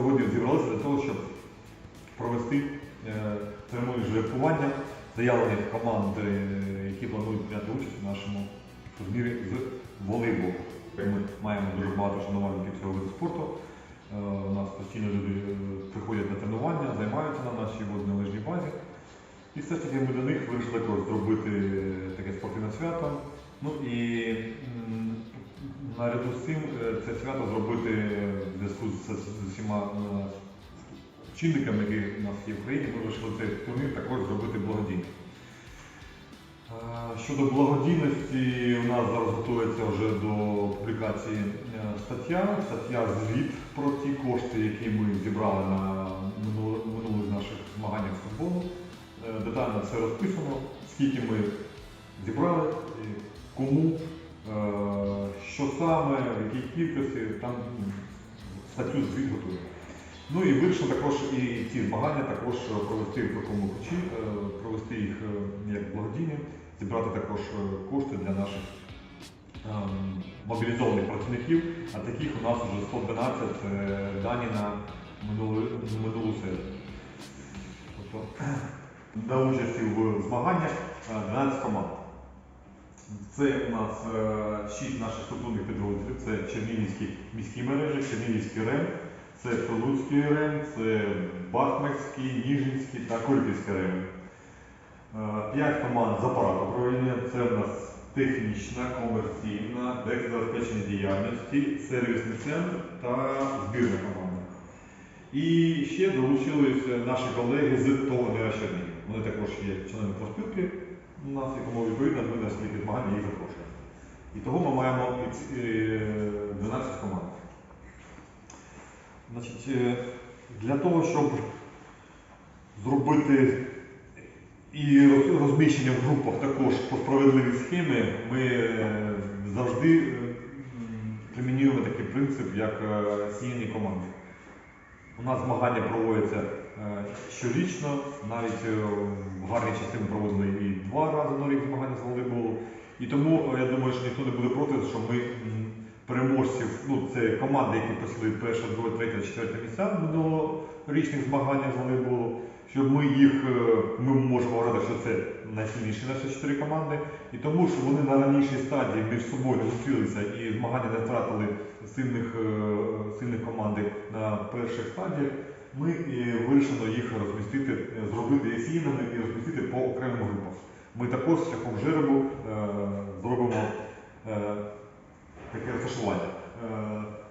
сьогодні зібралися для того, щоб провести е, церемонію жеребкування заявлених команд, е, які планують прийняти участь у нашому турнірі з волейболу. Ми маємо дуже багато шанувальників цього виду спорту. Е, У нас постійно люди е, приходять на тренування, займаються на нашій водно-лижній базі. І все ж таки ми для них вирішили зробити таке спортивне свято. Ну і наряду з цим це свято зробити в зв'язку з, усіма е, чинниками, які у нас є в Україні, ми вирішили цей турнір також зробити благодійним. Е, Щодо благодійності, у нас зараз готується вже до публікації е, стаття, стаття звіт про ті кошти, які ми зібрали на минулих наших змаганнях з футболу. Детально все розписано, скільки ми зібрали, кому, саме, в кількості, там м, статтю звіт. Ну і вирішили також і ці змагання також провести в такому ключі, е, провести їх е, як благодійні, зібрати також е, кошти для наших мобілізованих працівників, а таких у нас вже 112 е, дані на минулу, минулу середу. Тобто до участі в змаганнях е, 12 команд. Це у нас 6 наших структурних підрозділів. Це Чернігівські міські мережі, Чернігівський РЕМ, це Прилуцький РЕМ, це Бахмацький, Ніжинський та Кольківський РЕМ. Е, П'ять команд з апарату управління. Це в нас технічна, комерційна, забезпечення діяльності, сервісний центр та збірна команда. І ще долучилися наші колеги з ТОВ Чернігів. Вони також є членами профспілки нас, якому відповідно ми на змагання їх запрошуємо. І того ми маємо е, 12 команд. Значить, е, для того, щоб зробити і розміщення в групах також по справедливій схемі, ми е, завжди е, примінюємо такий принцип, як е, сіяні команди. У нас змагання проводяться е, щорічно, навіть е, гарні часи ми проводили і два рази на рік змагання з волейболу. І тому е, я думаю, що ніхто не буде проти, що ми переможців, ну це команди, які посіли перше, друге, третє, четверте місця минулорічних змаганнях з волейболу, щоб ми їх, е, ми можемо говорити, що це найсильніші наші чотири команди. І тому, що вони на ранішій стадії між собою зустрілися і змагання не втратили сильних, е, сильних команди на перших стадіях, ми е, вирішено їх розмістити, е, зробити сінами і розмістити по окремим групам. Ми також шляхом жеребу е, зробимо таке розташування.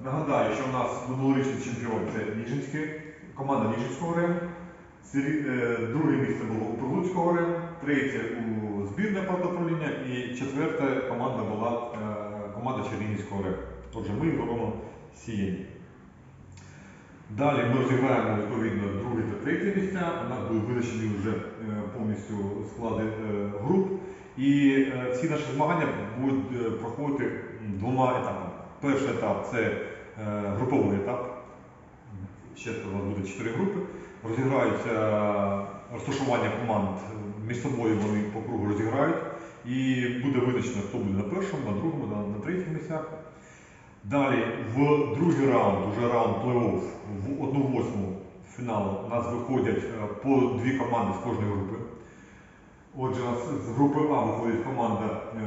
Нагадаю, що у нас минулорічний чемпіон це Ніжинський, команда Ніжинського РЕМ. Друге місце було у Прилуцького РЕМ, третє у збірне партуправління і четверте команда була команда Чернігівського РЕМ. Отже, ми робимо сіяння. Далі ми розіграємо відповідно друге та третє місця. У нас будуть визначені вже е, повністю склади е, груп. І е, всі наші змагання будуть проходити двома етапами. Перший етап це груповий етап. Ще у нас буде чотири групи. Розіграються розташування команд між собою вони по кругу розіграють. І буде визначено, хто буде на першому, на другому, на, на третьому місцях. Далі в другий раунд, уже раунд плей-офф, в 1-8 фіналу у нас виходять е, по дві команди з кожної групи. Отже, з групи А виходить команда е,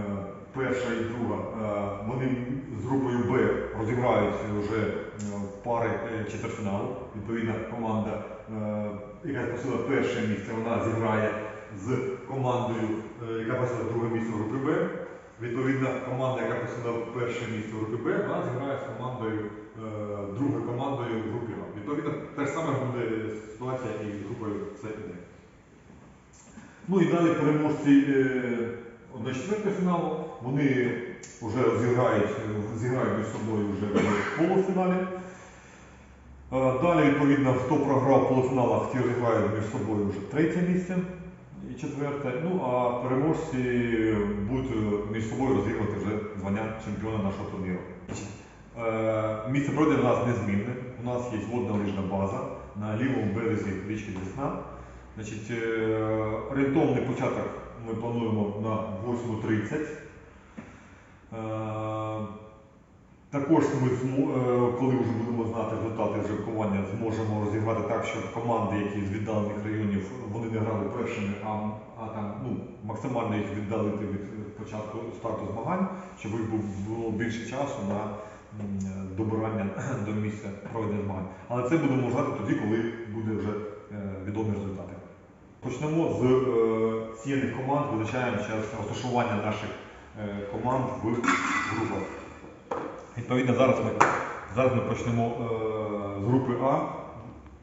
перша і друга. Е, Вони з групою Б розіграють вже в пари четвертьфіналу. Відповідна команда, яка посіла перше місце, вона зіграє з командою, яка посіла друге місце в групі Б. Відповідна команда, яка посіла перше місце в групі Б, вона зіграє з командою, е, другою командою в групі А. Відповідно, те ж саме буде ситуація і з групою С і Д. Ну і далі переможці е, 1 фіналу, вони вже зіграють, зіграють між собою вже в полуфіналі. Е, Далі, відповідно, хто програв в полуфіналах, ті розіграють між собою вже третє місце і четверте. Ну а переможці будуть між собою розігрувати вже звання чемпіона нашого турніру. Е, Місце проведення у нас незмінне. У нас є водна лижна база на лівому березі річки Десна. Значить, е, орієнтовний початок ми плануємо на 8.30. Також ми, е, коли вже будемо знати результати жеребкування, зможемо розіграти так, щоб команди, які з віддалених районів, вони не грали першими, а, а там ну, максимально їх віддалити від початку старту змагань, щоб їх було більше часу на добирання до місця проведення змагань. Але це будемо вважати тоді, коли буде вже е, відомі результати. Почнемо з е, сіяних команд, визначаємо час розташування наших команд в групах. Відповідно, зараз ми, зараз ми почнемо е, з групи А.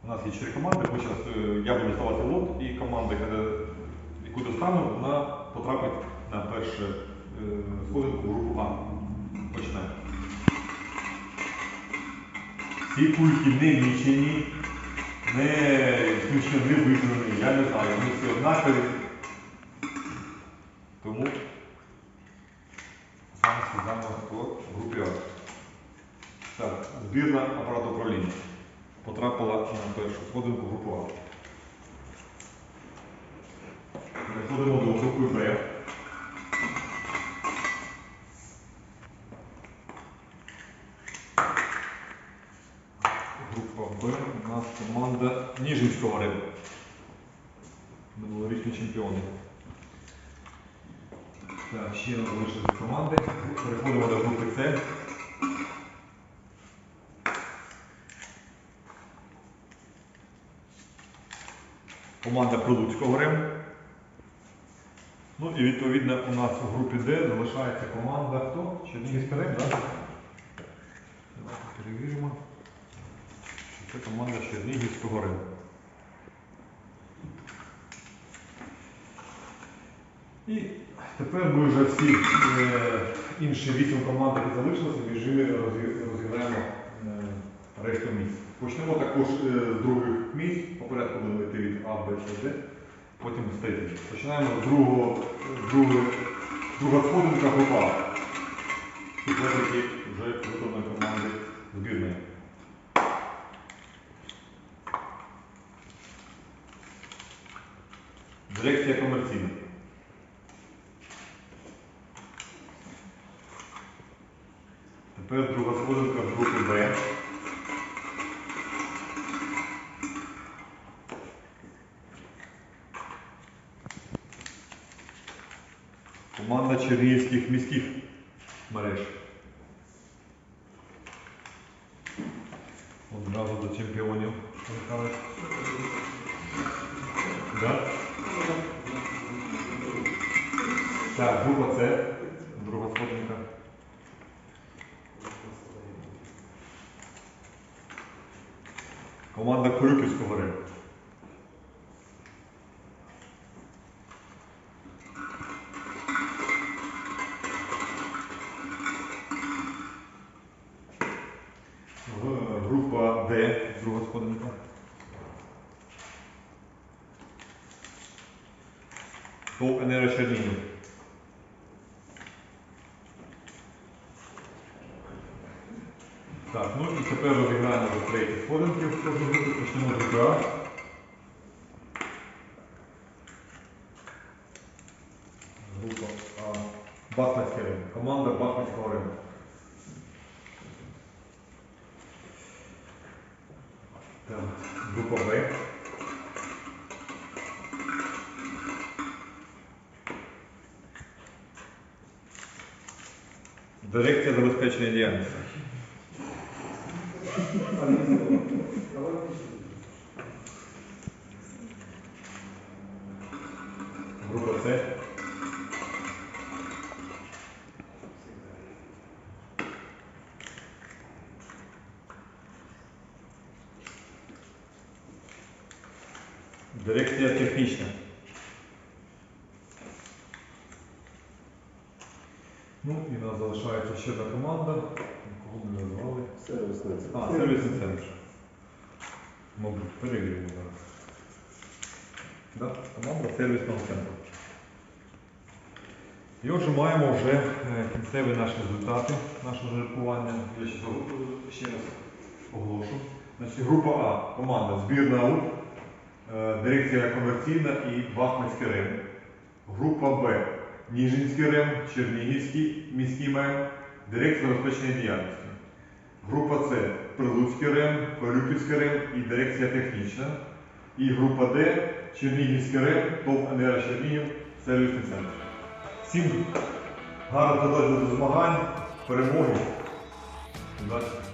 У нас є чотири команди. Ми зараз, е, я буду ставати лот, і команда, яку достану, вона потрапить на першу е, сходинку в групу А. Почнемо. Ці кульки не мічені, не ключно не вигнані, я не знаю, вони всі однакові. Тому саме складаємо в групі А. Так, збірна апарату управління на першу сходинку в. Переходимо до групи Б. Група Б у нас команда Ніжинського рибу. Минулорічні чемпіони. Так, ще залишилися команди. Переходимо до групи С. Команда Прилуцького РЕМ. Ну і відповідно у нас у групі Д залишається команда хто? Чернігівська РЕМ, так? Давайте перевіримо. Це команда Чернігівського РЕМ. І тепер ми вже всі е, інші вісім команд, які залишилися, в розіграємо е, решту місць. Почнемо також е, з других місць. По порядку будемо йти від А, Б, С, Д, потім з третіх. Починаємо з другого, з другого, друга сходинка група. А. Суперники вже виконаної команди збірної. Дирекція комерційна. Тепер друга сходинка в групі Б. Команда Чернігівських міських мереж. Одразу до чемпіонів. Да? Так, група С. Друга сходинка. Команда Корюківського ринку. В- Група Д, друга сходинка. ТОВ «Енера Так, ну і тепер розіграємо до третій сходинки в кожну почнемо з групи Група А. Бахмацький ринок. Команда Бахмацького ринку. Так, група Б. Дирекція забезпечення діяльності. Група С. Дирекція технічна. Ну і у нас залишається ще одна команда. Кого ми назвали? Сервісний А, сервісний центр. Мабуть, перевіримо зараз. Да? Команда сервісного центру. І отже маємо вже е, кінцеві наші результати нашого жеребкування. Я ще, раз оголошу. Значить, група А, команда збірна АУ, е, дирекція комерційна і Бахмацький РЕМ. Група Б. Ніжинський РЕМ, Чернігівський міський МЕМ, дирекція забезпечення діяльності. Група С Прилуцький РЕМ, Колюківський РЕМ і дирекція технічна. І група Д Чернігівський РЕМ, ТОВ НР Чернігів, сервісний центр. Всім гарно до змагань, перемоги. Удачі!